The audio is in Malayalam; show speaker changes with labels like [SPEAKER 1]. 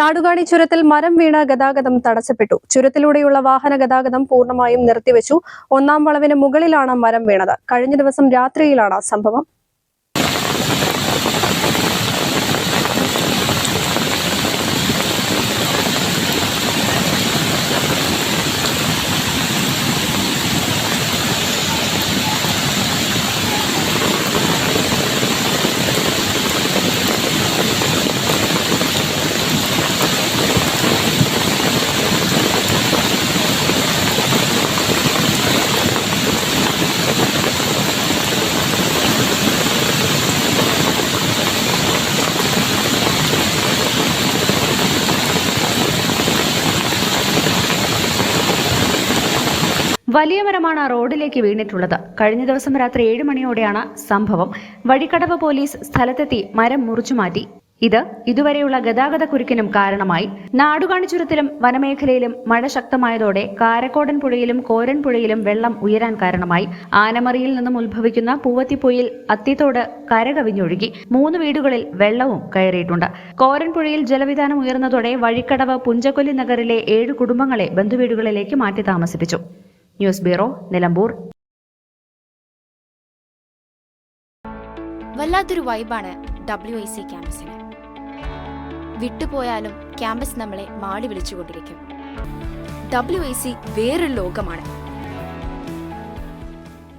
[SPEAKER 1] നാടുകാണി ചുരത്തിൽ മരം വീണ ഗതാഗതം തടസ്സപ്പെട്ടു. ചുരത്തിലൂടെയുള്ള വാഹന ഗതാഗതം പൂർണമായും നിർത്തിവെച്ചു. ഒന്നാം വളവിന് മുകളിലാണ് മരം വീണത്. കഴിഞ്ഞ ദിവസം രാത്രിയിലാണ് സംഭവം.
[SPEAKER 2] വലിയ മരമാണ് റോഡിലേക്ക് വീണിട്ടുള്ളത്. കഴിഞ്ഞ ദിവസം രാത്രി ഏഴ് മണിയോടെയാണ് സംഭവം. വഴിക്കടവ് പോലീസ് സ്ഥലത്തെത്തി മരം മുറിച്ചു മാറ്റി. ഇത് ഇതുവരെയുള്ള ഗതാഗത കുരുക്കിനും കാരണമായി. നാടുകാണിച്ചുരത്തിലും വനമേഖലയിലും മഴ ശക്തമായതോടെ കാരക്കോടൻ പുഴയിലും കോരൻ പുഴയിലും വെള്ളം ഉയരാൻ കാരണമായി. ആനമറിയിൽ നിന്നും ഉത്ഭവിക്കുന്ന പൂവത്തിപ്പൊയിൽ അത്തിത്തോട് കരകവിഞ്ഞൊഴുകി. മൂന്ന് വീടുകളിൽ വെള്ളവും കയറിയിട്ടുണ്ട്. കോരൻ പുഴയിൽ ജലവിധാനം ഉയർന്നതോടെ വഴിക്കടവ് പുഞ്ചക്കൊല്ലി നഗറിലെ ഏഴ് കുടുംബങ്ങളെ ബന്ധുവീടുകളിലേക്ക് മാറ്റി താമസിപ്പിച്ചു. ന്യൂസ് ബ്യൂറോ നിലമ്പൂർ
[SPEAKER 3] വല്ലാത്തൊരു വൈബാണ് ഡബ്ല്യു ഐ സി ക്യാമ്പസിന് വിട്ടുപോയാലും ക്യാമ്പസ് നമ്മളെ മാടി വിളിച്ചുകൊണ്ടിരിക്കും. ഡബ്ല്യു ഐ സി വേറൊരു ലോകമാണ്.